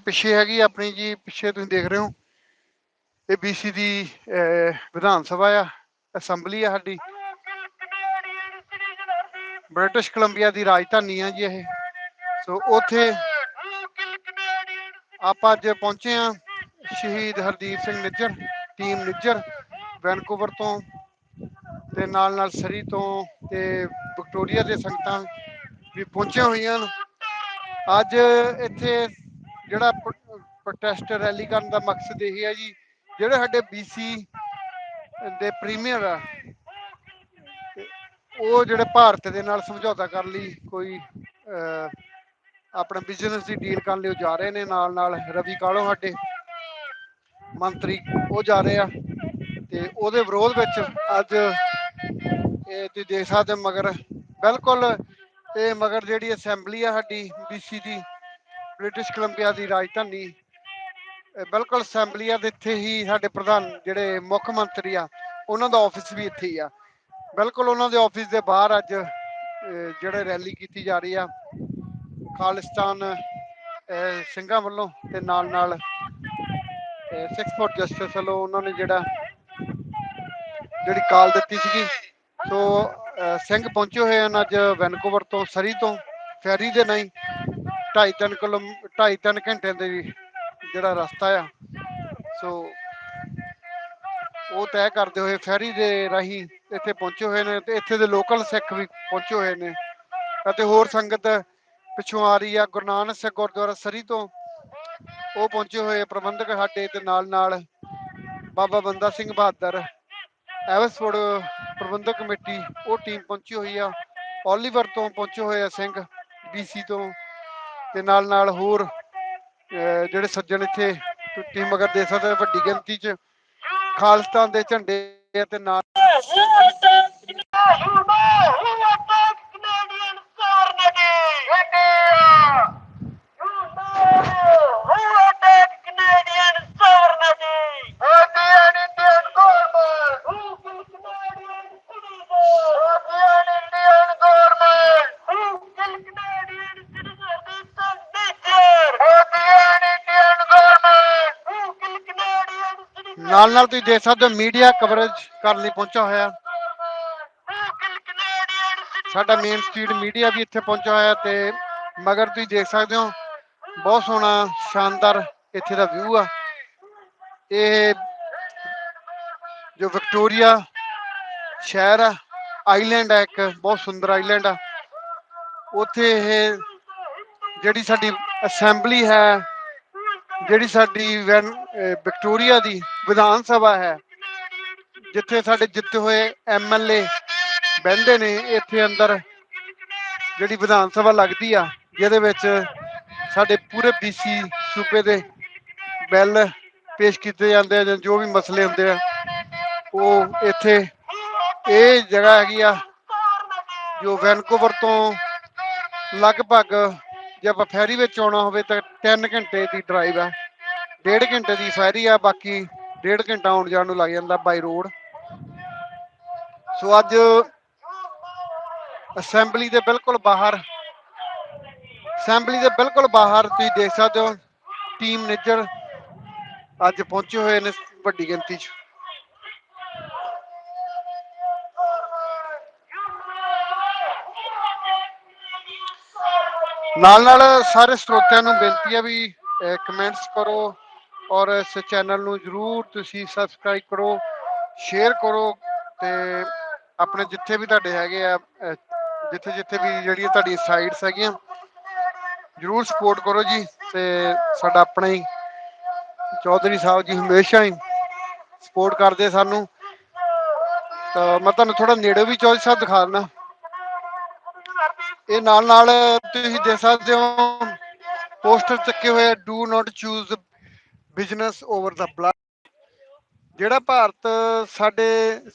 ਪਿੱਛੇ ਹੈਗੀ ਆਪਣੀ ਜੀ ਪਿੱਛੇ ਤੁਸੀਂ ਦੇਖ ਰਹੇ ਹੋ। ਇਹ ਬੀਸੀ ਦੀ ਅਹ, ਵਿਧਾਨ ਸਭਾ ਆ ਅਸੈਂਬਲੀ ਆ ਸਾਡੀ। ਬ੍ਰਿਟਿਸ਼ ਕੋਲੰਬੀਆ ਦੀ ਰਾਜਧਾਨੀ ਆ ਜੀ ਇਹ। ਸੋ ਉੱਥੇ ਆਪਾਂ ਅੱਜ ਪਹੁੰਚੇ ਆ ਸ਼ਹੀਦ ਹਰਦੀਪ ਸਿੰਘ ਨਿੱਜਰ ਟੀਮ ਨਿੱਜਰ ਵੈਨਕੂਵਰ ਤੋਂ ਤੇ ਨਾਲ ਨਾਲ ਸਰੀ ਤੋਂ ਤੇ ਵਿਕਟੋਰੀਆ ਦੇ ਸੰਗਤਾਂ ਵੀ ਪਹੁੰਚੀਆਂ ਹੋਈਆਂ ਅੱਜ ਇੱਥੇ ਜਿਹੜਾ ਪ੍ਰੋਟੈਸਟ ਰੈਲੀ ਕਰਨ ਦਾ ਮਕਸਦ ਇਹ ਹੈ ਜੀ ਜਿਹੜੇ ਸਾਡੇ ਬੀਸੀ ਦੇ ਪ੍ਰੀਮੀਅਰ ਆ ਉਹ ਜਿਹੜੇ ਭਾਰਤ ਦੇ ਨਾਲ ਸਮਝੌਤਾ ਕਰਨ ਲਈ ਕੋਈ ਅਹ, ਆਪਣਾ ਬਿਜ਼ਨਸ ਦੀ ਡੀਲ ਕਰਨ ਲਈ ਉਹ ਜਾ ਰਹੇ ਨੇ ਨਾਲ ਨਾਲ ਰਵੀ ਕਾਲੋ ਸਾਡੇ ਮੰਤਰੀ ਉਹ ਜਾ ਰਹੇ ਆ ਤੇ ਉਹਦੇ ਵਿਰੋਧ ਵਿੱਚ ਅੱਜ ਇਹ ਤੁਸੀਂ ਦੇਖ ਸਕਦੇ ਹੋ ਮਗਰ ਬਿਲਕੁਲ ਇਹ ਮਗਰ ਜਿਹੜੀ ਅਸੈਂਬਲੀ ਆ ਸਾਡੀ ਬੀਸੀ ਦੀ ਬ੍ਰਿਟਿਸ਼ ਕੋਲੰਬੀਆ ਦੀ ਰਾਜਧਾਨੀ ਬਿਲਕੁਲ ਅਸੈਂਬਲੀ ਆ ਇੱਥੇ ਹੀ ਸਾਡੇ ਪ੍ਰਧਾਨ ਜਿਹੜੇ ਮੁੱਖ ਮੰਤਰੀ ਆ, ਉਹਨਾਂ ਦਾ ਆਫਿਸ ਵੀ ਇੱਥੇ ਹੀ ਆ। ਬਿਲਕੁਲ ਉਹਨਾਂ ਦੇ ਆਫਿਸ ਦੇ ਬਾਹਰ ਅੱਜ ਜਿਹੜੇ ਰੈਲੀ ਕੀਤੀ ਜਾ ਰਹੀ ਆ, ਖਾਲਿਸਤਾਨ ਸਿੰਘਾਂ ਵੱਲੋਂ ਤੇ ਨਾਲ ਨਾਲ ਸਿਕਸ ਫੋਰ ਜਸਟਿਸ ਵੱਲੋਂ ਉਹਨਾਂ ਨੇ ਜਿਹੜਾ, ਜਿਹੜੀ ਕਾਲ ਦਿੱਤੀ ਸੀਗੀ, ਸੋ ਸਿੰਘ ਪਹੁੰਚੇ ਹੋਏ ਹਨ ਅੱਜ ਵੈਨਕੂਵਰ ਤੋਂ, ਸਰੀ ਤੋਂ, ਫੈਰੀ ਦੇ ਨਹੀਂ ਢਾਈ ਤਿੰਨ ਕਿਲੋ, ਢਾਈ ਤਿੰਨ ਘੰਟੇ ਦੇ ਜਿਹੜਾ ਰਸਤਾ ਆ, ਸੋ ਉਹ ਤੈਅ ਕਰਦੇ ਹੋਏ ਫੈਰੀ ਦੇ ਰਾਹੀਂ ਇੱਥੇ ਪਹੁੰਚੇ ਹੋਏ ਨੇ ਤੇ ਇੱਥੇ ਦੇ ਲੋਕਲ ਸਿੱਖ ਵੀ ਪਹੁੰਚੇ ਹੋਏ ਨੇ। ਅਤੇ ਹੋਰ ਸੰਗਤ ਪਿੱਛੋਂ ਆ ਰਹੀ ਆ, ਗੁਰੂ ਨਾਨਕ ਸਿੰਘ ਗੁਰਦੁਆਰਾ ਸਰੀ ਤੋਂ। ਉਹ ਪਹੁੰਚੇ ਹੋਏ ਪ੍ਰਬੰਧਕ ਸਾਡੇ ਤੇ ਨਾਲ ਨਾਲ ਬਾਬਾ ਬੰਦਾ ਸਿੰਘ ਬਹਾਦਰ, ਐਵਸਫੋਰਡ ਪ੍ਰਬੰਧਕ ਕਮੇਟੀ, ਉਹ ਟੀਮ ਪਹੁੰਚੀ ਹੋਈ ਆ। ਓਲੀਵਰ ਤੋਂ ਪਹੁੰਚੇ ਹੋਏ ਆ ਸਿੰਘ ਬੀਸੀ ਤੋਂ। ਤੇ ਨਾਲ ਨਾਲ ਹੋਰ ਅਹ, ਜਿਹੜੇ ਸੱਜਣ ਇੱਥੇ ਟੀਮ ਮਗਰ ਦੇ ਸਕਦੇ ਵੱਡੀ ਗਿਣਤੀ 'ਚ ਖਾਲਿਸਤਾਨ ਦੇ ਝੰਡੇ ਤੇ ਨਾਲ ਨਾਲ ਨਾਲ ਤੁਸੀਂ ਦੇਖ ਸਕਦੇ ਹੋ ਮੀਡੀਆ ਕਵਰੇਜ ਕਰਨ ਲਈ ਪਹੁੰਚਿਆ ਹੋਇਆ। ਸਾਡਾ ਮੇਨ ਸਟਰੀਟ ਮੀਡੀਆ ਵੀ ਇੱਥੇ ਪਹੁੰਚਿਆ ਹੋਇਆ ਤੇ ਮਗਰ ਤੁਸੀਂ ਦੇਖ ਸਕਦੇ ਹੋ, ਬਹੁਤ ਸੋਹਣਾ, ਸ਼ਾਨਦਾਰ ਇੱਥੇ ਦਾ ਵਿਊ ਆ। ਇਹ ਜੋ ਵਿਕਟੋਰੀਆ ਸ਼ਹਿਰ ਆ ਆਈਲੈਂਡ ਆ ਇੱਕ, ਬਹੁਤ ਸੁੰਦਰ ਆਈਲੈਂਡ ਆ। ਉੱਥੇ ਇਹ ਜਿਹੜੀ ਸਾਡੀ ਅਸੈਂਬਲੀ ਹੈ ਜਿਹੜੀ ਸਾਡੀ ਵੈਨ ਵਿਕਟੋਰੀਆ ਦੀ ਵਿਧਾਨ ਸਭਾ ਹੈ, ਜਿੱਥੇ ਸਾਡੇ ਜਿੱਤੇ ਹੋਏ ਐਮਐਲਏ ਬਹਿੰਦੇ ਨੇ, ਇੱਥੇ ਅੰਦਰ ਜਿਹੜੀ ਵਿਧਾਨ ਸਭਾ ਲੱਗਦੀ ਆ, ਜਿਹਦੇ ਵਿੱਚ ਸਾਡੇ ਪੂਰੇ ਬੀਸੀ ਸੂਬੇ ਦੇ ਬਿੱਲ ਪੇਸ਼ ਕੀਤੇ ਜਾਂਦੇ ਆ ਜਾਂ ਜੋ ਵੀ ਮਸਲੇ ਹੁੰਦੇ ਆ, ਉਹ ਇੱਥੇ ਇਹ ਜਗ੍ਹਾ ਹੈਗੀ ਆ, ਜੋ ਵੈਨਕੂਵਰ ਤੋਂ ਲਗਭਗ ਜੇ ਆਪਾਂ ਫੈਰੀ ਵਿੱਚ ਆਉਣਾ ਹੋਵੇ ਤਾਂ 3 ਘੰਟੇ ਦੀ ਡਰਾਈਵ ਆ। ਡੇਢ ਘੰਟੇ ਦੀ ਫੈਰੀ ਆ, ਬਾਕੀ ਡੇਢ ਘੰਟਾ ਆਉਣ ਜਾਣ ਨੂੰ ਲੱਗ ਜਾਂਦਾ ਬਾਈ ਰੋਡ ਸੋ ਅੱਜ ਅਸੈਂਬਲੀ ਦੇ ਬਿਲਕੁਲ ਬਾਹਰ ਅਸੈਂਬਲੀ ਦੇ ਬਿਲਕੁਲ ਬਾਹਰ ਤੁਸੀਂ ਦੇਖ ਸਕਦੇ ਹੋ ਟੀਮ ਨਿੱਜਰ ਅੱਜ ਪਹੁੰਚੇ ਹੋਏ ਨੇ ਵੱਡੀ ਗਿਣਤੀ 'ਚ। ਨਾਲ ਨਾਲ ਸਾਰੇ ਸਰੋਤਿਆਂ ਨੂੰ ਬੇਨਤੀ ਹੈ ਵੀ ਕਮੈਂਟਸ ਕਰੋ ਔਰ ਇਸ ਚੈਨਲ ਨੂੰ ਜਰੂਰ ਤੁਸੀਂ ਸਬਸਕ੍ਰਾਈਬ ਕਰੋ ਸ਼ੇਅਰ ਕਰੋ ਤੇ ਆਪਣੇ ਜਿੱਥੇ ਵੀ ਤੁਹਾਡੇ ਹੈਗੇ ਆ ਜਿੱਥੇ ਜਿੱਥੇ ਵੀ ਜਿਹੜੀਆਂ ਤੁਹਾਡੀਆਂ ਸਾਈਟਸ ਹੈਗੀਆਂ, ਜਰੂਰ ਸਪੋਰਟ ਕਰੋ ਜੀ ਤੇ ਸਾਡਾ ਆਪਣਾ ਹੀ ਚੌਧਰੀ ਸਾਹਿਬ ਜੀ ਹਮੇਸ਼ਾ ਹੀ ਸਪੋਰਟ ਕਰਦੇ ਸਾਨੂੰ। ਤਾਂ ਮੈਂ ਤੁਹਾਨੂੰ ਥੋੜਾ ਨੇੜੇ ਵੀ ਚੌਧਰੀ ਸਾਹਿਬ ਦਿਖਾ ਦਿੰਦਾ। ਇਹ ਨਾਲ ਨਾਲ ਤੁਸੀਂ ਦੇਖ ਸਕਦੇ ਹੋ, ਪੋਸਟਰ ਚੱਕੇ ਹੋਏ do not choose business over the blood ਜਿਹੜਾ ਭਾਰਤ ਸਾਡੇ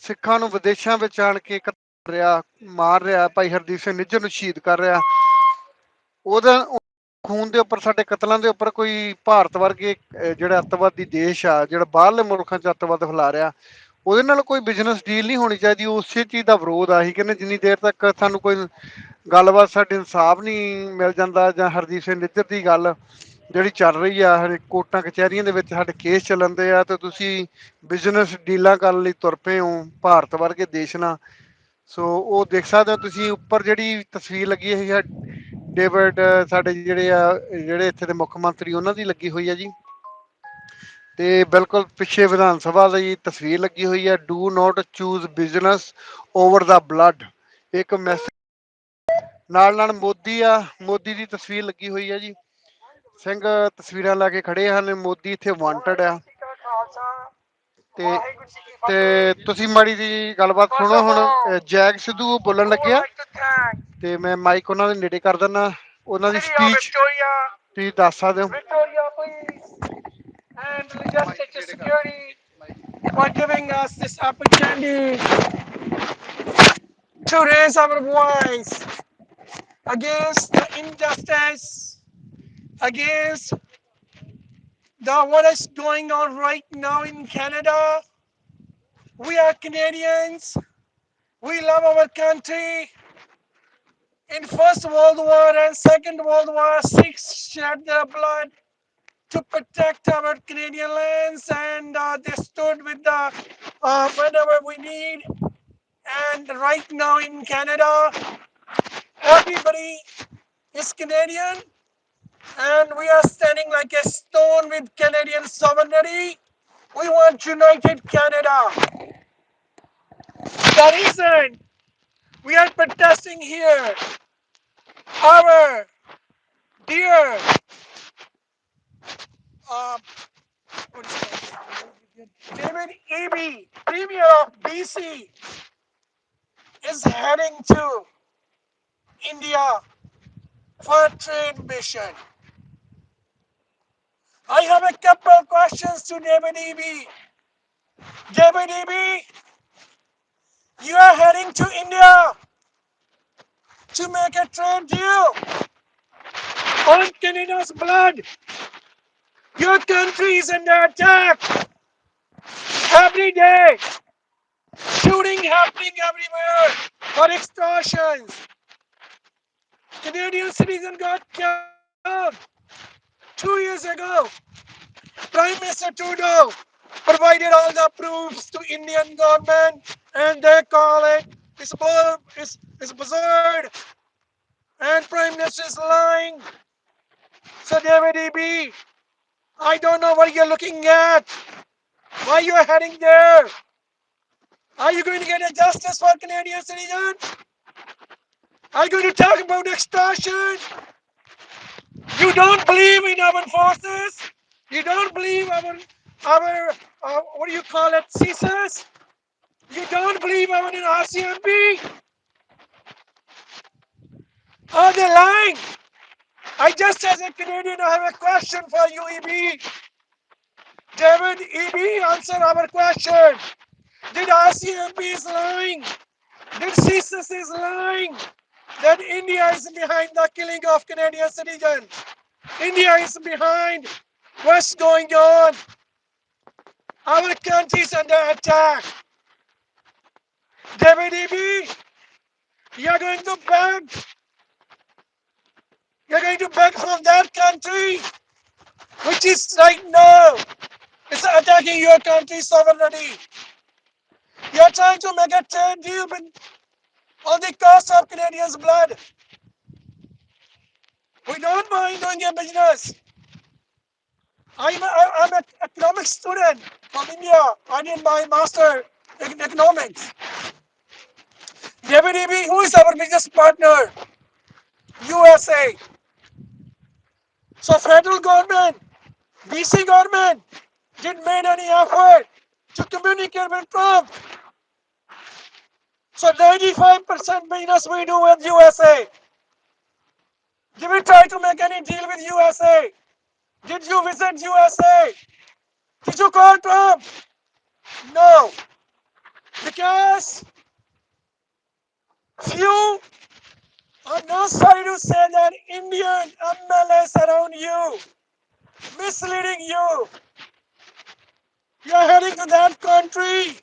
ਸਿੱਖਾਂ ਨੂੰ ਵਿਦੇਸ਼ਾਂ ਵਿੱਚ ਆਣ ਕੇ ਕਰ ਰਿਹਾ, ਮਾਰ ਰਿਹਾ, ਭਾਈ ਹਰਦੀਪ ਸਿੰਘ ਨਿੱਜਰ ਨੂੰ ਸ਼ਹੀਦ ਕਰ ਰਿਹਾ, ਉਹਦਾ ਖੂਨ ਦੇ ਉੱਪਰ, ਸਾਡੇ ਕਤਲਾਂ ਦੇ ਉੱਪਰ ਕੋਈ ਭਾਰਤ ਵਰਗੇ ਜਿਹੜਾ ਅੱਤਵਾਦੀ ਦੇਸ਼ ਆ, ਜਿਹੜਾ ਬਾਹਰਲੇ ਮੁਲਕਾਂ 'ਚ ਅੱਤਵਾਦ ਫੈਲਾ ਰਿਹਾ ਉਹਦੇ ਨਾਲ ਕੋਈ ਬਿਜ਼ਨਸ ਡੀਲ ਨਹੀਂ ਹੋਣੀ ਚਾਹੀਦੀ, ਉਸੇ ਚੀਜ਼ ਦਾ ਵਿਰੋਧ ਆ ਹੀ ਕਹਿੰਦੇ ਜਿੰਨੀ ਦੇਰ ਤੱਕ ਸਾਨੂੰ ਕੋਈ ਗੱਲਬਾਤ ਸਾਡੇ ਇਨਸਾਫ ਨਹੀਂ ਮਿਲ ਜਾਂਦਾ ਜਾਂ ਹਰਦੀਪ ਸਿੰਘ ਨਿੱਜਰ ਦੀ ਗੱਲ ਜਿਹੜੀ ਚੱਲ ਰਹੀ ਆ ਹਰੇ ਕੋਟਾਂ ਕਚਹਿਰੀਆਂ ਦੇ ਵਿੱਚ ਸਾਡੇ ਕੇਸ ਚੱਲਣ ਦੇ ਆ, ਤੇ ਤੁਸੀਂ ਬਿਜ਼ਨਸ ਡੀਲਾਂ ਕਰਨ ਲਈ ਤੁਰ ਪਏ ਹੋ, ਭਾਰਤ ਵਰਗੇ ਦੇਸ਼ ਨਾਲ। ਸੋ ਉਹ ਦੇਖ ਸਕਦੇ ਹੋ ਤੁਸੀਂ ਉੱਪਰ ਜਿਹੜੀ ਤਸਵੀਰ ਲੱਗੀ ਹੋਈ ਹੈ ਡੇਵਿਡ, ਸਾਡੇ ਜਿਹੜੇ ਆ, ਜਿਹੜੇ ਇੱਥੇ ਦੇ ਮੁੱਖ ਮੰਤਰੀ ਉਹਨਾਂ ਦੀ ਲੱਗੀ ਹੋਈ ਹੈ ਜੀ। ਤੇ ਬਿਲਕੁਲ ਪਿੱਛੇ ਵਿਧਾਨ ਸਭਾ ਦੀ ਤਸਵੀਰ ਲੱਗੀ ਹੋਈ ਹੈ। Do not choose business over the blood ਇੱਕ ਮੈਸੇਜ ਨਾਲ ਨਾਲ ਮੋਦੀ ਆ ਮੋਦੀ ਦੀ ਤਸਵੀਰ ਲੱਗੀ ਹੋਈ ਹੈ ਜੀ। ਸਿੰਘ ਤਸਵੀਰਾਂ ਲਾ ਕੇ ਖੜੇ ਹਨ। ਮੋਦੀ ਇੱਥੇ ਵਾਂਟਡ ਆ। ਤੇ ਤੇ ਤੁਸੀਂ ਮਾੜੀ ਜੀ ਗੱਲਬਾਤ ਸੁਣੋ ਹੁਣ। ਜੈਕ ਸਿੱਧੂ ਬੋਲਣ ਲੱਗਿਆ ਤੇ ਮੈਂ ਮਾਈਕ ਉਹਨਾਂ ਦੇ ਨੇੜੇ ਕਰ ਦਿੰਦਾ। ਉਹਨਾਂ ਦੀ ਸਪੀਚ ਤੁਸੀਂ ਦੱਸ ਸਕਦੇ ਹੋ। And Logistic Security for giving us this opportunity to raise our voice against the injustice, against the what is going on right now in Canada. We are Canadians. We love our country. In First World War and Second World War, six shed their blood to protect our Canadian lands, and uh, they stood with the uh, whenever we need. And right now in Canada, everybody is Canadian, and we are standing like a stone with Canadian sovereignty. We want united Canada. The reason we are protesting here, our dear uh? David Eby, Premier of BC, is heading to India for trade mission. I have a couple of questions to David Eby. David Eby, you are heading to India to make a trade deal on Canada's blood. Your country is under attack every day. Shooting happening everywhere for extortions. Canadian citizen got killed two years ago. Prime Minister Trudeau provided all the proofs to Indian government and they call it it's, it's, it's absurd and Prime Minister is lying. So David EB, I don't know what you're looking at. Why are you're heading there? Are you going to get a justice for Canadian citizens? Are you going to talk about extortion? You don't believe in our forces? You don't believe our our uh, what do you call it, CSIS? You don't believe our RCMP? Are they lying? I just as a Canadian I have a question for you, EB. David, EB, answer our question. Did RCMP is lying? Did CSIS is lying? That India is behind the killing of Canadian citizens. India is behind what's going on. Our country is under attack. David EB, you're going to beg. You're going to beg from that country, which is right now, it's attacking your country's sovereignty. You're trying to make a trade deal on the cost of Canadians' blood. We don't mind doing a business. I'm a, I'm an economics student from India. I did my master in economics. David who is our biggest partner? USA. So federal government, BC government didn't make any effort to communicate with Trump. So 95% business we do with USA. Did we try to make any deal with USA? Did you visit USA? Did you call Trump? No. Because few are not sorry to say that Indian MLS around you, misleading you. You're heading to that country,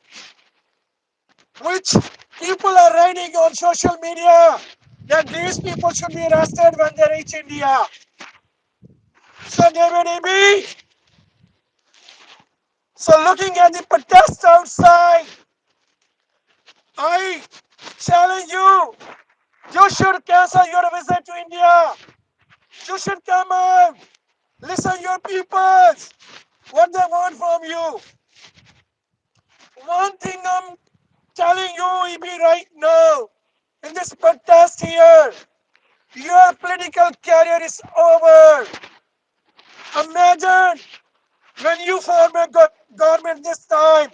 which people are writing on social media that these people should be arrested when they reach India. Mr. David Eby. So looking at the protest outside, I challenge you. You should cancel your visit to India. You should come out. Listen your peoples. What they want from you. One thing I'm telling you, EB, right now, in this protest here, your political career is over. Imagine when you form a go- government this time,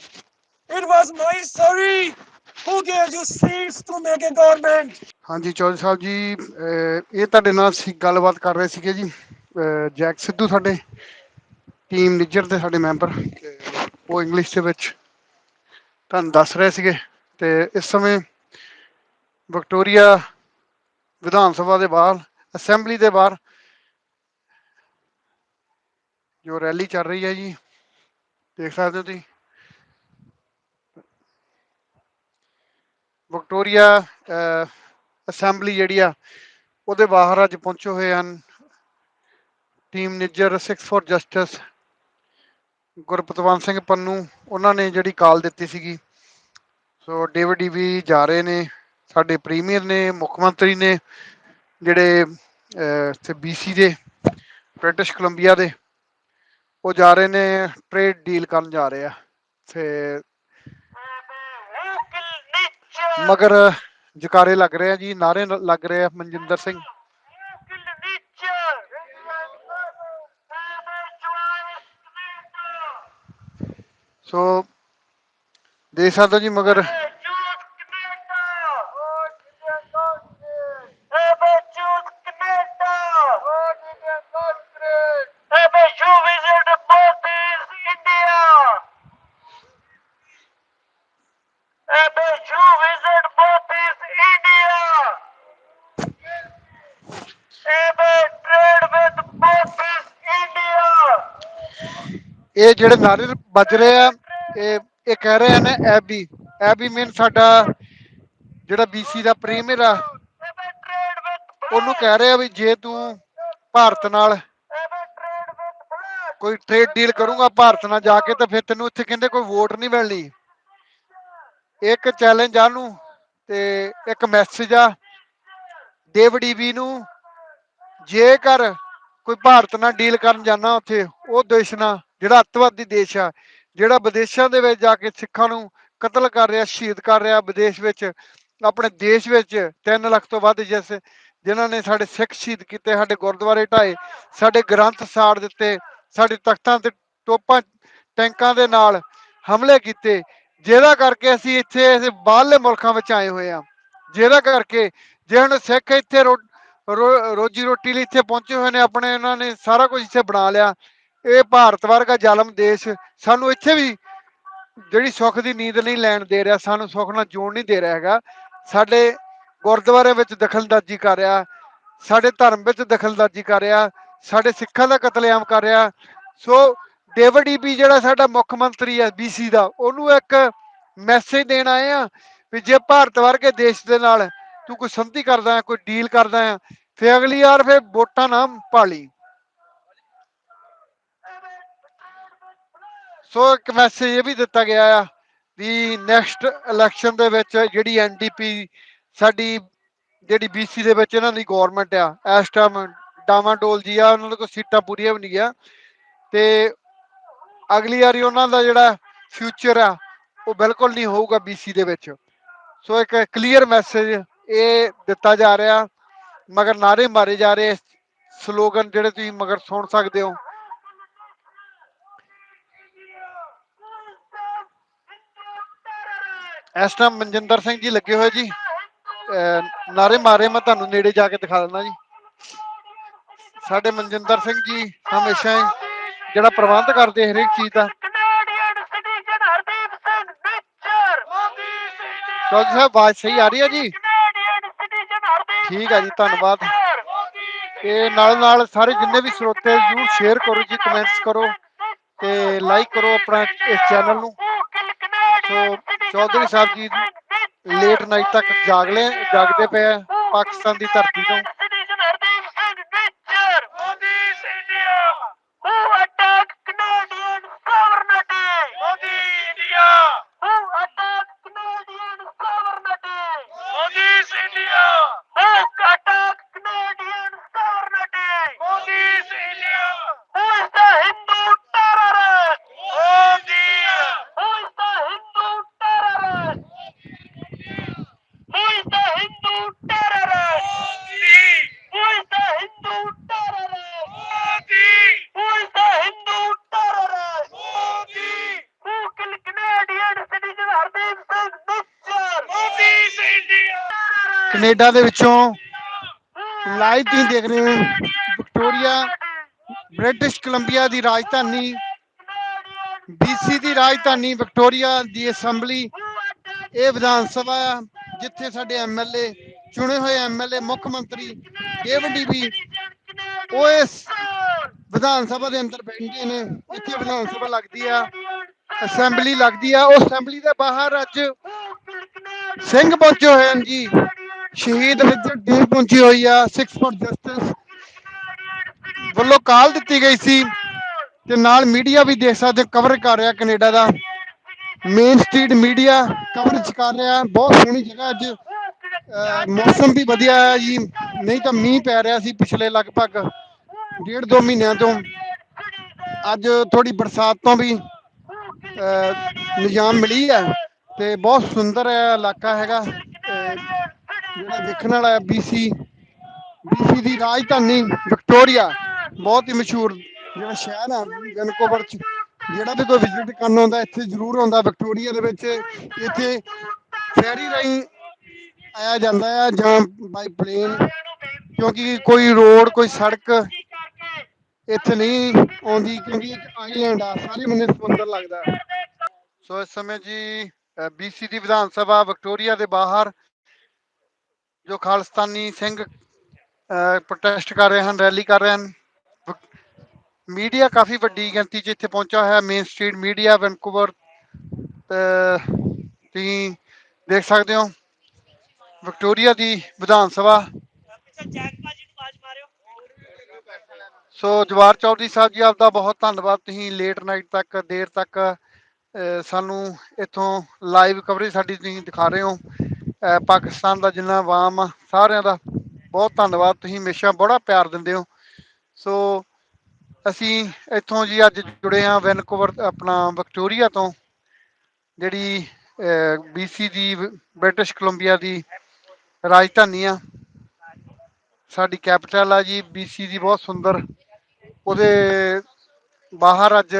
it was my Surrey who gave you seats to make a government. ਹਾਂਜੀ, ਚੌਧਰੀ ਸਾਹਿਬ ਜੀ ਇਹ ਤੁਹਾਡੇ ਨਾਲ ਅਸੀਂ ਗੱਲਬਾਤ ਕਰ ਰਹੇ ਸੀਗੇ ਜੀ ਜੈਕ ਸਿੱਧੂ ਸਾਡੇ ਟੀਮ ਨਿੱਜਰ ਦੇ ਸਾਡੇ ਮੈਂਬਰ ਉਹ ਇੰਗਲਿਸ਼ ਦੇ ਵਿੱਚ ਤੁਹਾਨੂੰ ਦੱਸ ਰਹੇ ਸੀਗੇ, ਤੇ ਇਸ ਸਮੇਂ ਵਿਕਟੋਰੀਆ ਵਿਧਾਨ ਸਭਾ ਦੇ ਬਾਹਰ ਅਸੈਂਬਲੀ ਦੇ ਬਾਹਰ ਜੋ ਰੈਲੀ ਚੱਲ ਰਹੀ ਹੈ ਜੀ, ਦੇਖ ਸਕਦੇ ਹੋ ਤੁਸੀਂ। ਵਿਕਟੋਰੀਆ ਅਸੈਂਬਲੀ ਜਿਹੜੀ ਆ ਉਹਦੇ ਬਾਹਰ ਅੱਜ ਪਹੁੰਚੇ ਹੋਏ ਹਨ। Team Nijjar 6 for justice Gurpatwant Singh Pannu ਉਹਨਾਂ ਨੇ ਜਿਹੜੀ ਕਾਲ ਦਿੱਤੀ ਸੀਗੀ। ਸੋ ਡੇਵਿਡ ਵੀ ਜਾ ਰਹੇ ਨੇ ਸਾਡੇ ਪ੍ਰੀਮੀਅਰ ਨੇ ਮੁੱਖ ਮੰਤਰੀ ਨੇ ਜਿਹੜੇ ਇੱਥੇ ਬੀਸੀ ਦੇ ਬ੍ਰਿਟਿਸ਼ ਕੋਲੰਬੀਆ ਦੇ ਉਹ ਜਾ ਰਹੇ ਨੇ ਟ੍ਰੇਡ ਡੀਲ ਕਰਨ ਜਾ ਰਹੇ ਆ। ਤੇ ਮਗਰ ਜਕਾਰੇ ਲੱਗ ਰਹੇ ਆ ਜੀ ਨਾਰੇ ਲੱਗ ਰਹੇ ਆ ਮਨਜਿੰਦਰ ਸਿੰਘ। ਸੋ ਦੇਖ ਸਕਦੇ ਹੋ ਜੀ, ਮਗਰ ਇਹ ਜਿਹੜੇ ਨਾਰੇ ਵੱਜ ਰਹੇ ਆ, ਇਹ ਇਹ ਕਹਿ ਰਹੇ ਨੇ ਐਬੀ ਐਬੀ ਮੀਨ ਸਾਡਾ ਜਿਹੜਾ ਬੀਸੀ ਦਾ ਪ੍ਰੀਮੀਅਰ ਆ ਉਹਨੂੰ ਕਹਿ ਰਹੇ ਆ ਵੀ ਜੇ ਤੂੰ ਭਾਰਤ ਨਾਲ ਕੋਈ ਟ੍ਰੇਡ ਡੀਲ ਕਰੂੰਗਾ ਭਾਰਤ ਨਾਲ ਜਾ ਕੇ, ਤਾਂ ਫਿਰ ਤੈਨੂੰ ਇੱਥੇ ਕਹਿੰਦੇ ਕੋਈ ਵੋਟ ਨਹੀਂ ਮਿਲਣੀ। ਇੱਕ ਚੈਲੰਜ ਆ ਨੂੰ ਤੇ ਇੱਕ ਮੈਸੇਜ ਆ ਡੇਵਿਡ ਈਵੀ ਨੂੰ, ਜੇਕਰ ਕੋਈ ਭਾਰਤ ਨਾਲ ਡੀਲ ਕਰਨ ਜਾਣਾ ਉੱਥੇ, ਉਹ ਦੇਸ਼ ਨਾਲ, ਜਿਹੜਾ ਅੱਤਵਾਦੀ ਦੇਸ਼ ਆ, ਜਿਹੜਾ ਵਿਦੇਸ਼ਾਂ ਦੇ ਵਿੱਚ ਜਾ ਕੇ ਸਿੱਖਾਂ ਨੂੰ ਕਤਲ ਕਰ ਰਿਹਾ, ਸ਼ਹੀਦ ਕਰ ਰਿਹਾ ਵਿਦੇਸ਼ ਵਿੱਚ, ਆਪਣੇ ਦੇਸ਼ ਵਿੱਚ 3 ਲੱਖ ਤੋਂ ਵੱਧ ਜਿਸ ਜਿਨ੍ਹਾਂ ਨੇ ਸਾਡੇ ਸਿੱਖ ਸ਼ਹੀਦ ਕੀਤੇ, ਸਾਡੇ ਗੁਰਦੁਆਰੇ ਢਾਏ, ਸਾਡੇ ਗ੍ਰੰਥ ਸਾੜ ਦਿੱਤੇ, ਸਾਡੇ ਤਖਤਾਂ ਤੇ ਟੋਪਾਂ, ਟੈਂਕਾਂ ਦੇ ਨਾਲ ਹਮਲੇ ਕੀਤੇ, ਜਿਹਦਾ ਕਰਕੇ ਅਸੀਂ ਇੱਥੇ ਇਸ ਬਾਹਰਲੇ ਮੁਲਕਾਂ ਵਿੱਚ ਆਏ ਹੋਏ ਆ ਜਿਹਦਾ ਕਰਕੇ ਜੇ ਹੁਣ ਸਿੱਖ ਇੱਥੇ ਰੋ- ਰੋਜੀ ਰੋਟੀ ਲਈ ਇੱਥੇ ਪਹੁੰਚੇ ਹੋਏ ਨੇ, ਆਪਣੇ ਉਹਨਾਂ ਨੇ ਸਾਰਾ ਕੁਝ ਇੱਥੇ ਬਣਾ ਲਿਆ। ਇਹ ਭਾਰਤ ਵਰਗਾ ਜ਼ਾਲਮ ਦੇਸ਼ ਸਾਨੂੰ ਇੱਥੇ ਵੀ ਜਿਹੜੀ ਸੁੱਖ ਦੀ ਨੀਂਦ ਨਹੀਂ ਲੈਣ ਦੇ ਰਿਹਾ, ਸਾਨੂੰ ਸੁੱਖ ਨਾਲ ਜੋੜ ਨਹੀਂ ਦੇ ਰਿਹਾ ਹੈਗਾ। ਸਾਡੇ ਗੁਰਦੁਆਰੇ ਵਿੱਚ ਦਖਲਅੰਦਾਜ਼ੀ ਕਰ ਰਿਹਾ, ਸਾਡੇ ਧਰਮ ਵਿੱਚ ਦਖਲਅੰਦਾਜ਼ੀ ਕਰ ਰਿਹਾ, ਸਾਡੇ ਸਿੱਖਾਂ ਦਾ ਕਤਲੇਆਮ ਕਰ ਰਿਹਾ। ਸੋ ਡੇਵਿਡ ਈਬੀ ਜਿਹੜਾ ਸਾਡਾ ਮੁੱਖ ਮੰਤਰੀ ਹੈ ਬੀਸੀ ਦਾ, ਉਹਨੂੰ ਇੱਕ ਮੈਸੇਜ ਦੇਣ ਆਏ ਆ ਵੀ ਜੇ ਭਾਰਤ ਵਰਗੇ ਦੇਸ਼ ਦੇ ਨਾਲ ਤੂੰ ਕੋਈ ਸੰਧੀ ਕਰਦਾ ਹੈ, ਕੋਈ ਡੀਲ ਕਰਦਾ ਹੈ ਫੇ ਅਗਲੀ ਵਾਰ ਫੇ ਵੋਟਾਂ ਨਾ ਪਾਲੀ। ਸੋ ਇੱਕ ਮੈਸੇਜ ਇਹ ਵੀ ਦਿੱਤਾ ਗਿਆ ਆ ਵੀ ਨੈਕਸਟ ਇਲੈਕਸ਼ਨ ਦੇ ਵਿੱਚ ਜਿਹੜੀ ਐਨਡੀਪੀ ਸਾਡੀ, ਜਿਹੜੀ ਬੀਸੀ ਦੇ ਵਿੱਚ ਇਹਨਾਂ ਦੀ ਗਵਰਨਮੈਂਟ ਆ, ਇਸ ਟਾਈਮ ਡਾਮਾਡੋਲ ਜੀ ਆ, ਉਹਨਾਂ ਦੇ ਕੋਲ ਸੀਟਾਂ ਪੂਰੀਆਂ ਵੀ ਨਹੀਂ ਆ ਤੇ ਅਗਲੀ ਵਾਰੀ ਉਹਨਾਂ ਦਾ ਜਿਹੜਾ ਫਿਊਚਰ ਆ, ਉਹ ਬਿਲਕੁਲ ਨਹੀਂ ਹੋਊਗਾ ਬੀਸੀ ਦੇ ਵਿੱਚ। ਸੋ ਇੱਕ ਕਲੀਅਰ ਮੈਸੇਜ ਇਹ ਦਿੱਤਾ ਜਾ ਰਿਹਾ, ਮਗਰ ਨਾਰੇ ਮਾਰੇ ਜਾ ਰਹੇ ਸਲੋਗਨ ਜਿਹੜੇ ਤੁਸੀਂ ਮਗਰ ਸੁਣ ਸਕਦੇ ਹੋ। ਇਸ ਟਾਈਮ ਮਨਜਿੰਦਰ ਸਿੰਘ ਜੀ ਲੱਗੇ ਹੋਏ ਜੀ। ਨਾਰੇ ਮਾਰੇ, ਮੈਂ ਤੁਹਾਨੂੰ ਨੇੜੇ ਜਾ ਕੇ ਦਿਖਾ ਦਿੰਦਾ ਜੀ। ਸਾਡੇ ਮਨਜਿੰਦਰ ਸਿੰਘ ਜੀ ਹਮੇਸ਼ਾ ਹੀ ਜਿਹੜਾ ਪ੍ਰਬੰਧ ਕਰਦੇ ਹਰੇਕ ਚੀਜ਼ ਦਾ। ਚੌਧਰੀ ਸਾਹਿਬ, ਆਵਾਜ਼ ਸਹੀ ਆ ਰਹੀ ਹੈ ਜੀ? ਠੀਕ ਹੈ ਜੀ ਧੰਨਵਾਦ। ਤੇ ਨਾਲ ਨਾਲ ਸਾਰੇ ਜਿੰਨੇ ਵੀ ਸਰੋਤੇ ਜਰੂਰ ਸ਼ੇਅਰ ਕਰੋ ਜੀ ਕਮੈਂਟਸ ਕਰੋ ਤੇ ਲਾਈਕ ਕਰੋ ਆਪਣਾ ਇਸ ਚੈਨਲ ਨੂੰ। ਸੋ ਚੌਧਰੀ ਸਾਹਿਬ ਜੀ ਲੇਟ ਨਾਈਟ ਤੱਕ ਜਾਗ ਲੈ ਜਾਗਦੇ ਪਏ ਪਾਕਿਸਤਾਨ ਦੀ ਧਰਤੀ ਤੋਂ। ਕੈਨੇਡਾ ਦੇ ਵਿੱਚੋਂ ਲਾਈਵ ਤੁਸੀਂ ਦੇਖ ਰਹੇ ਹੋ ਵਿਕਟੋਰੀਆ, ਬ੍ਰਿਟਿਸ਼ ਕੋਲੰਬੀਆ ਦੀ ਰਾਜਧਾਨੀ BC ਦੀ ਰਾਜਧਾਨੀ ਵਿਕਟੋਰੀਆ ਦੀ ਅਸੈਂਬਲੀ, ਇਹ ਵਿਧਾਨ ਸਭਾ ਆ, ਜਿੱਥੇ ਸਾਡੇ ਐਮਐਲਏ ਚੁਣੇ ਹੋਏ ਐਮਐਲਏ ਮੁੱਖ ਮੰਤਰੀ ਡੇਵਿਡ ਉਹ ਇਸ ਵਿਧਾਨ ਸਭਾ ਦੇ ਅੰਦਰ ਬੈਠਦੇ ਨੇ ਇੱਥੇ ਵਿਧਾਨ ਸਭਾ ਲੱਗਦੀ ਆ, ਅਸੈਂਬਲੀ ਲੱਗਦੀ ਆ, ਉਹ ਅਸੈਂਬਲੀ ਦੇ ਬਾਹਰ ਅੱਜ ਸਿੰਘ ਪਹੁੰਚੇ ਹੋਏ ਹਨ ਜੀ। ਸ਼ਹੀਦ ਰਿਚਰਡ ਡੇ ਪਹੁੰਚੀ ਹੋਈ ਆ 6 ਫॉर ਜਸਟਿਸ ਵੱਲੋਂ ਕਾਲ ਦਿੱਤੀ ਗਈ ਸੀ ਤੇ ਨਾਲ ਮੀਡੀਆ ਵੀ ਦੇਖ ਸਕਦੇ ਕਵਰ ਕਰ ਰਿਹਾ ਕੈਨੇਡਾ ਦਾ। ਮੇਨ ਸਟਰੀਟ ਮੀਡੀਆ ਕਵਰੇਜ ਕਰ ਰਿਹਾ, ਬਹੁਤ ਸੋਹਣੀ ਜਗ੍ਹਾ ਅੱਜ ਮੌਸਮ ਵੀ ਵਧੀਆ ਹੈ ਜੀ। ਨਹੀਂ ਤਾਂ ਮੀਂਹ ਪੈ ਰਿਹਾ ਸੀ ਪਿਛਲੇ ਲਗਭਗ ਡੇਢ ਦੋ ਮਹੀਨਿਆਂ ਤੋਂ। ਅੱਜ ਥੋੜੀ ਬਰਸਾਤ ਤੋਂ ਵੀ, ਅਹ, ਨਿਜਾਮ ਮਿਲੀ ਹੈ ਤੇ ਬਹੁਤ ਸੁੰਦਰ ਹੈ ਇਲਾਕਾ ਹੈਗਾ। ਜਿਹੜਾ ਦੇਖਣ ਵਾਲਾ ਹੈ BC BC ਦੀ ਰਾਜਧਾਨੀ ਵਿਕਟੋਰੀਆ, ਬਹੁਤ ਹੀ ਮਸ਼ਹੂਰ ਜਿਹੜਾ ਸ਼ਹਿਰ ਹੈ ਵੈਨਕੂਵਰ ਚ, ਜਿਹੜਾ ਵੀ ਕੋਈ ਵਿਜ਼ਿਟ ਕਰਨ ਆਉਂਦਾ, ਇੱਥੇ ਜ਼ਰੂਰ ਆਉਂਦਾ ਵਿਕਟੋਰੀਆ ਦੇ ਵਿੱਚ। ਇੱਥੇ ਫੈਰੀ ਰਾਹੀਂ ਆਇਆ ਜਾਂਦਾ ਹੈ ਜਾਂ ਬਾਈ ਪਲੇਨ ਕਿਉਂਕਿ ਕੋਈ ਰੋਡ ਕੋਈ ਸੜਕ ਇੱਥੇ ਨਹੀਂ ਆਉਂਦੀ, ਕਿਉਂਕਿ ਇੱਕ ਆਈਲੈਂਡ ਆ, ਸਾਰੇ ਬੰਨੇ ਸਮੁੰਦਰ ਲੱਗਦਾ। ਸੋ ਇਸ ਸਮੇਂ ਜੀ ਬੀਸੀ ਦੀ ਵਿਧਾਨ ਸਭਾ ਵਿਕਟੋਰੀਆ ਦੇ ਬਾਹਰ ਜੋ ਖਾਲਿਸਤਾਨੀ ਸਿੰਘ ਪ੍ਰੋਟੈਸਟ ਕਰ ਰਹੇ ਹਨ ਰੈਲੀ ਕਰ ਰਹੇ ਹਨ। ਮੀਡੀਆ ਕਾਫੀ ਵੱਡੀ ਗਿਣਤੀ 'ਚ ਇੱਥੇ ਪਹੁੰਚਿਆ ਹੋਇਆ ਮੇਨ ਸਟਰੀਟ ਮੀਡੀਆ ਵੈਨਕੂਵਰ ਤੁਸੀਂ ਦੇਖ ਸਕਦੇ ਹੋ। ਵਿਕਟੋਰੀਆ ਦੀ ਵਿਧਾਨ ਸਭਾ। ਸੋ ਜਵਾਰ ਚੌਧਰੀ ਸਾਹਿਬ ਜੀ, ਆਪਦਾ ਬਹੁਤ ਧੰਨਵਾਦ। ਤੁਸੀਂ ਲੇਟ ਨਾਈਟ ਤੱਕ, ਦੇਰ ਤੱਕ ਸਾਨੂੰ ਇਥੋਂ ਲਾਈਵ ਕਵਰੇਜ ਸਾਡੀ ਤੁਸੀਂ ਦਿਖਾ ਰਹੇ ਹੋ। ਪਾਕਿਸਤਾਨ ਦਾ ਜਿੰਨਾ ਆਵਾਮ ਆ, ਸਾਰਿਆਂ ਦਾ ਬਹੁਤ ਧੰਨਵਾਦ। ਤੁਸੀਂ ਹਮੇਸ਼ਾ ਬੜਾ ਪਿਆਰ ਦਿੰਦੇ ਹੋ। ਸੋ ਅਸੀਂ ਇੱਥੋਂ ਜੀ ਅੱਜ ਜੁੜੇ ਹਾਂ ਵੈਨਕੂਵਰ, ਆਪਣਾ ਵਿਕਟੋਰੀਆ ਤੋਂ, ਜਿਹੜੀ BC ਦੀ, ਬ੍ਰਿਟਿਸ਼ ਕੋਲੰਬੀਆ ਦੀ ਰਾਜਧਾਨੀ ਆ। ਸਾਡੀ ਕੈਪੀਟਲ ਆ ਜੀ BC ਦੀ ਬਹੁਤ ਸੁੰਦਰ। ਉਹਦੇ ਬਾਹਰ ਅੱਜ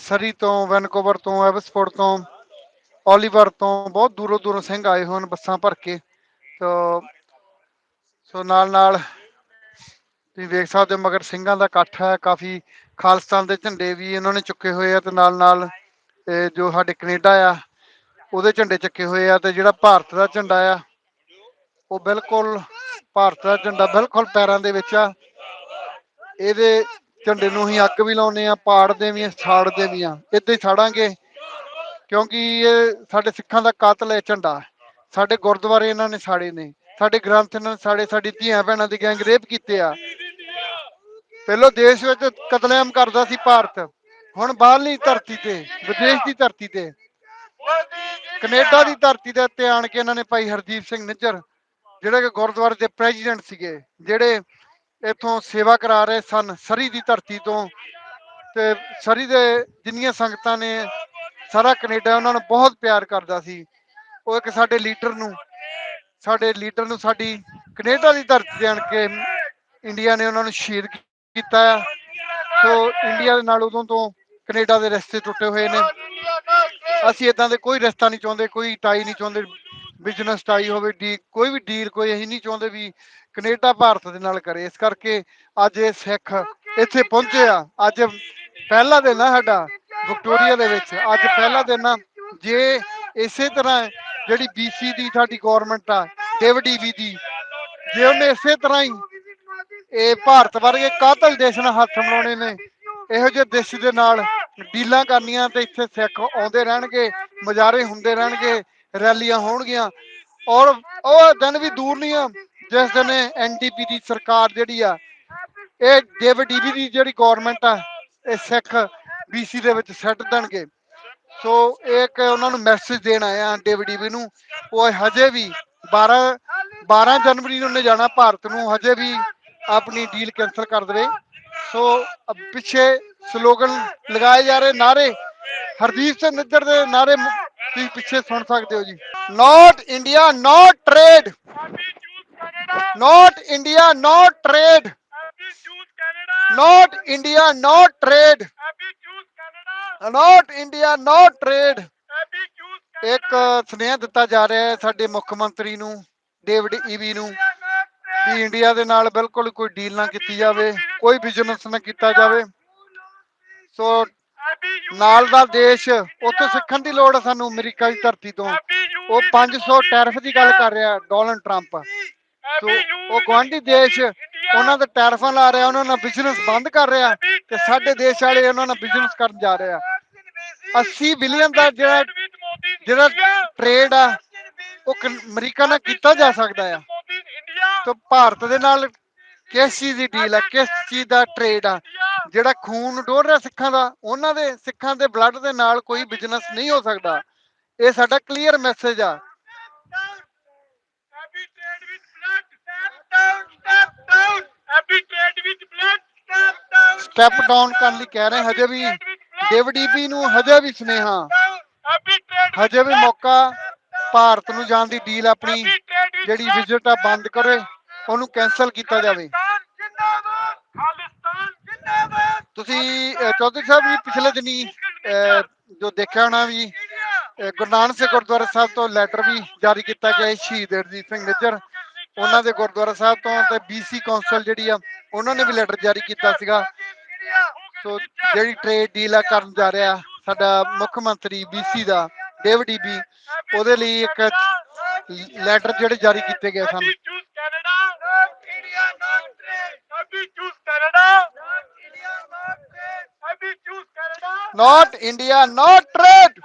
ਸਰੀ ਤੋਂ, ਵੈਨਕੂਵਰ ਤੋਂ ਐਬਸਫੋਰਡ ਤੋਂ ਓਲੀਵਰ ਤੋਂ ਬਹੁਤ ਦੂਰੋਂ ਦੂਰੋਂ ਸਿੰਘ ਆਏ ਹੋਣ ਬੱਸਾਂ ਭਰ ਕੇ। ਤੋ, ਸੋ ਨਾਲ ਨਾਲ ਤੁਸੀਂ ਵੇਖ ਸਕਦੇ ਹੋ ਮਗਰ ਸਿੰਘਾਂ ਦਾ ਇਕੱਠ ਹੈ। ਕਾਫੀ ਖਾਲਿਸਤਾਨ ਦੇ ਝੰਡੇ ਵੀ ਇਹਨਾਂ ਨੇ ਚੁੱਕੇ ਹੋਏ ਆ ਤੇ ਨਾਲ ਨਾਲ ਇਹ ਜੋ ਸਾਡੇ ਕੈਨੇਡਾ ਆ, ਉਹਦੇ ਝੰਡੇ ਚੱਕੇ ਹੋਏ ਆ ਤੇ ਜਿਹੜਾ ਭਾਰਤ ਦਾ ਝੰਡਾ ਆ, ਉਹ ਬਿਲਕੁਲ ਭਾਰਤ ਦਾ ਝੰਡਾ ਬਿਲਕੁਲ ਪੈਰਾਂ ਦੇ ਵਿੱਚ ਆ। ਇਹਦੇ ਝੰਡੇ ਨੂੰ ਅਸੀਂ ਅੱਗ ਵੀ ਲਾਉਨੇ ਆ ਪਾੜਦੇ ਵੀ ਆ ਸਾੜਦੇ ਵੀ ਆ ਇੱਦਾਂ ਹੀ ਸਾੜਾਂਗੇ ਕਿਉਂਕਿ ਇਹ ਸਾਡੇ ਸਿੱਖਾਂ ਦਾ ਕਾਤਲ ਹੈ ਝੰਡਾ ਸਾਡੇ ਗੁਰਦੁਆਰੇ ਇਹਨਾਂ ਨੇ ਸਾੜੇ ਨੇ। ਸਾਡੇ ਗ੍ਰੰਥ ਇਹਨਾਂ ਨੇ ਸਾੜੇ, ਸਾਡੀ ਧੀਆਂ ਭੈਣਾਂ ਦੀ ਗੈਂਗ ਰੇਪ ਕੀਤੇ ਆ। ਪਹਿਲੋ ਦੇਸ਼ ਵਿੱਚ ਕਤਲੇਆਮ ਕਰਦਾ ਸੀ ਭਾਰਤ। ਹੁਣ ਬਾਹਰਲੀ ਧਰਤੀ ਤੇ, ਵਿਦੇਸ਼ ਦੀ ਧਰਤੀ ਤੇ, ਕੈਨੇਡਾ ਦੀ ਧਰਤੀ ਦੇ ਉੱਤੇ ਆਣ ਕੇ ਇਹਨਾਂ ਨੇ ਭਾਈ ਹਰਦੀਪ ਸਿੰਘ ਨਿੱਜਰ, ਜਿਹੜੇ ਕਿ ਗੁਰਦੁਆਰੇ ਦੇ ਪ੍ਰੈਜ਼ੀਡੈਂਟ ਸੀਗੇ, ਜਿਹੜੇ ਇੱਥੋਂ ਸੇਵਾ ਕਰਾ ਰਹੇ ਸਨ ਸਰੀ ਦੀ ਧਰਤੀ ਤੋਂ। ਤੇ ਸਰੀ ਦੇ ਜਿੰਨੀਆਂ ਸੰਗਤਾਂ ਨੇ ਸਾਰਾ ਕੈਨੇਡਾ ਉਹਨਾਂ ਨੂੰ ਬਹੁਤ ਪਿਆਰ ਕਰਦਾ ਸੀ। ਉਹ ਇੱਕ ਸਾਡੇ ਲੀਡਰ ਨੂੰ, ਸਾਡੇ ਲੀਡਰ ਨੂੰ ਸਾਡੀ ਕੈਨੇਡਾ ਦੀ ਧਰਤੀ ਤੇ ਕੇ ਇੰਡੀਆ ਨੇ ਉਹਨਾਂ ਨੂੰ ਸ਼ਹੀਦ ਕੀਤਾ ਆ। ਸੋ ਇੰਡੀਆ ਦੇ ਨਾਲ ਉਦੋਂ ਤੋਂ ਕੈਨੇਡਾ ਦੇ ਰਸਤੇ ਟੁੱਟੇ ਹੋਏ ਨੇ। ਅਸੀਂ ਇਦਾਂ ਦੇ ਕੋਈ ਰਸਤਾ ਨਹੀਂ ਚਾਹੁੰਦੇ, ਕੋਈ ਟਾਈ ਨਹੀਂ ਚਾਹੁੰਦੇ, ਬਿਜ਼ਨਸ ਟਾਈ ਹੋਵੇ, ਡੀ, ਕੋਈ ਵੀ ਡੀਲ ਕੋਈ ਅਸੀਂ ਨਹੀਂ ਚਾਹੁੰਦੇ ਵੀ ਕੈਨੇਡਾ ਭਾਰਤ ਦੇ ਨਾਲ ਕਰੇ। ਇਸ ਕਰਕੇ ਅੱਜ ਇਹ ਸਿੱਖ ਇੱਥੇ ਪਹੁੰਚੇ ਆ। ਅੱਜ ਪਹਿਲਾ ਦਿਨ ਆ ਸਾਡਾ। ਵਿਕਟੋਰੀਆ ਦੇ ਵਿੱਚ। ਅੱਜ ਪਹਿਲਾ ਦਿਨ ਆ। ਜੇ ਇਸੇ ਤਰ੍ਹਾਂ ਜਿਹੜੀ BC ਦੀ ਸਾਡੀ ਗਵਰਨਮੈਂਟ ਆ ਡੇਵਿਡ ਈਵੀ ਦੀ ਜੇ ਉਹਨੇ ਇਸੇ ਤਰ੍ਹਾਂ ਹੀ ਇਹ ਭਾਰਤ ਵਰਗੇ ਕਾਤਲ ਦੇਸ਼ ਨਾਲ ਹੱਥ ਮਿਲਾਉਣੇ ਨੇ ਇਹੋ ਜਿਹੇ ਦੇਸ਼ ਦੇ ਨਾਲ ਡੀਲਾਂ ਕਰਨੀਆਂ ਤੇ ਇੱਥੇ ਸਿੱਖ ਆਉਂਦੇ ਰਹਿਣਗੇ ਮੁਜ਼ਾਹਰੇ ਹੁੰਦੇ ਰਹਿਣਗੇ ਰੈਲੀਆਂ ਹੋਣਗੀਆਂ। ਔਰ ਉਹ ਦਿਨ ਵੀ ਦੂਰ ਨਹੀਂ ਆ ਜਿਸ ਦਿਨ ਐਨਡੀਪੀ ਦੀ ਸਰਕਾਰ ਜਿਹੜੀ ਆ ਇਹ ਡੇਵਿਡ ਈਵੀ ਦੀ ਜਿਹੜੀ ਗਵਰਨਮੈਂਟ ਆ ਇਹ ਸਿੱਖ BC ਦੇ ਵਿੱਚ ਸੱਟ ਦੇਣਗੇ। ਸੋ ਇਹ ਇੱਕ ਉਹਨਾਂ ਨੂੰ ਮੈਸੇਜ ਦੇਣ ਆਇਆ ਆ ਡੇਵਿਡ ਨੂੰ। ਉਹ ਹਜੇ ਵੀ 12 12 ਜਨਵਰੀ ਨੂੰ ਉਹਨੇ ਜਾਣਾ ਭਾਰਤ ਨੂੰ। ਹਜੇ ਵੀ ਆਪਣੀ ਡੀਲ ਕੈਨਸਲ ਕਰ ਦੇਵੇ। ਸੋ ਪਿੱਛੇ ਸਲੋਗਨ ਲਗਾਏ ਜਾ ਰਹੇ ਨਾਰੇ ਹਰਦੀਪ ਸਿੰਘ ਨਿੱਜਰ ਦੇ ਨਾਰੇ ਤੁਸੀਂ ਪਿੱਛੇ ਸੁਣ ਸਕਦੇ ਹੋ ਜੀ। Not India not trade not India not trade not India not trade not India not trade ਇੱਕ ਸੁਨੇਹਾ ਦਿੱਤਾ ਜਾ ਰਿਹਾ ਹੈ ਸਾਡੇ ਮੁੱਖ ਮੰਤਰੀ ਨੂੰ ਡੇਵਿਡ ਈਵੀ ਨੂੰ ਵੀ ਇੰਡੀਆ ਦੇ ਨਾਲ ਬਿਲਕੁਲ ਕੋਈ ਡੀਲ ਨਾ ਕੀਤੀ ਜਾਵੇ ਕੋਈ ਬਿਜ਼ਨਸ ਨਾ ਕੀਤਾ ਜਾਵੇ। ਸੋ ਨਾਲ ਦਾ ਦੇਸ਼ ਉੱਥੋਂ ਸਿੱਖਣ ਦੀ ਲੋੜ ਆ ਸਾਨੂੰ ਅਮਰੀਕਾ ਦੀ ਧਰਤੀ ਤੋਂ। ਉਹ 500 ਟੈਰਿਫ ਦੀ ਗੱਲ ਕਰ ਰਿਹਾ ਡੋਨਲਡ ਟਰੰਪ ਸੋ ਉਹ ਗਵਾਂਢੀ ਦੇਸ਼ ਉਹਨਾਂ ਦੇ ਟੈਰਿਫਾਂ ਲਾ ਰਿਹਾ ਉਹਨਾਂ ਨਾਲ ਬਿਜ਼ਨਸ ਬੰਦ ਕਰ ਰਿਹਾ। ਤੇ ਸਾਡੇ ਦੇਸ਼ ਵਾਲੇ ਉਹਨਾਂ ਨਾਲ ਬਿਜ਼ਨਸ ਕਰਨ ਜਾ ਰਹੇ ਆ। 80 ਬਿਲੀਅਨ ਦਾ ਜਿਹੜਾ ਜਿਹੜਾ ਟ੍ਰੇਡ ਆ, ਉਹ ਅਮਰੀਕਾ ਨਾਲ ਕੀਤਾ ਜਾ ਸਕਦਾ ਆ। ਤੇ ਭਾਰਤ ਦੇ ਨਾਲ ਕਿਸ ਚੀਜ਼ ਦੀ ਡੀਲ ਆ, ਕਿਸ ਚੀਜ਼ ਦਾ ਟ੍ਰੇਡ ਆ? ਜਿਹੜਾ ਖੂਨ ਡੋਲ ਰਿਹਾ ਸਿੱਖਾਂ ਦਾ, ਉਹਨਾਂ ਦੇ ਸਿੱਖਾਂ ਦੇ ਬਲੱਡ ਦੇ ਨਾਲ ਕੋਈ ਬਿਜ਼ਨਸ ਨਹੀਂ ਹੋ ਸਕਦਾ। ਇਹ ਸਾਡਾ ਕਲੀਅਰ ਮੈਸੇਜ ਆ। ਸਟੈਪ ਡਾਊਨ ਕਰਨ ਲਈ ਕਹਿ ਰਹੇ ਹਜੇ ਵੀ ਡੇਵਿਡ ਨੂੰ ਹਜੇ ਵੀ ਸੁਨੇਹਾ। ਹਜੇ ਵੀ ਮੌਕਾ ਭਾਰਤ ਨੂੰ ਜਾਣ ਦੀ ਡੀਲ ਆਪਣੀ ਜਿਹੜੀ ਵਿਜ਼ਿਟ ਆ ਬੰਦ ਕਰੇ, ਉਹਨੂੰ ਕੈਨਸਲ ਕੀਤਾ ਜਾਵੇ। ਤੁਸੀਂ ਚੌਧਰੀ ਸਾਹਿਬ ਜੀ ਪਿਛਲੇ ਦਿਨੀ ਜੋ ਦੇਖਿਆ ਹੋਣਾ ਵੀ ਗੁਰੂ ਨਾਨਕ ਸੇ ਗੁਰਦੁਆਰਾ ਸਾਹਿਬ ਤੋਂ ਲੈਟਰ ਵੀ ਜਾਰੀ ਕੀਤਾ ਗਿਆ ਸੀ, ਸ਼ਹੀਦ ਰਣਜੀਤ ਸਿੰਘ ਨਿੱਜਰ। ਉਹਨਾਂ ਦੇ ਗੁਰਦੁਆਰਾ ਸਾਹਿਬ ਤੋਂ ਤੇ ਬੀਸੀ ਕੌਂਸਲ ਜਿਹੜੀ ਆ ਉਹਨਾਂ ਨੇ ਵੀ ਲੈਟਰ ਜਾਰੀ ਕੀਤਾ ਸੀਗਾ। ਸੋ ਜਿਹੜੀ ਟ੍ਰੇਡ ਡੀਲ ਆ ਕਰਨ ਜਾ ਰਿਹਾ ਸਾਡਾ ਮੁੱਖ ਮੰਤਰੀ ਬੀਸੀ ਦਾ ਡੇਵਿਡ ਈਬੀ ਉਹਦੇ ਲਈ ਇੱਕ ਲੈਟਰ ਜਿਹੜੇ ਜਾਰੀ ਕੀਤੇ ਗਏ ਸਨ। ਨਾਟ ਇੰਡੀਆ ਨਾਟ ਟ੍ਰੇਡ